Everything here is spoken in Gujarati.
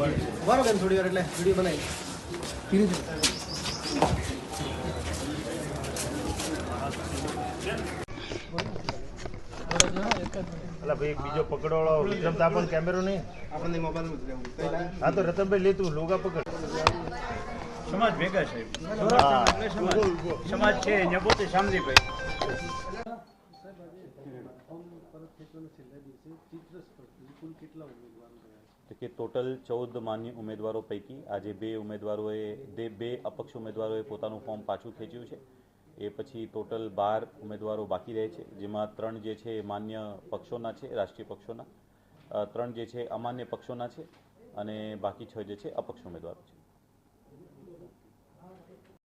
ઉભારો બેન થોડી વાર એટલે વીડિયો બનાવી. અલા ભાઈ એક બીજો પકડવાળો વિક્રમ પણ કેમેરો નહીં. આપણને મોબાઈલ હા તો રતનભાઈ લે લોગા પકડ. સમાજ ભેગા છે. સમાજ છે અહીંયા પોતે શામજીભાઈ તો કે ટોટલ ચૌદ માન્ય ઉમેદવારો પૈકી આજે બે ઉમેદવારોએ, બે બે અપક્ષ ઉમેદવારોએ પોતાનું ફોર્મ પાછું ખેંચ્યું છે. એ પછી ટોટલ બાર ઉમેદવારો બાકી રહે છે. જેમાં ત્રણ જે છે એ માન્ય પક્ષોના છે, રાષ્ટ્રીય પક્ષોના. ત્રણ જે છે અમાન્ય પક્ષોના છે અને બાકી છ જે છે અપક્ષ ઉમેદવારો છે.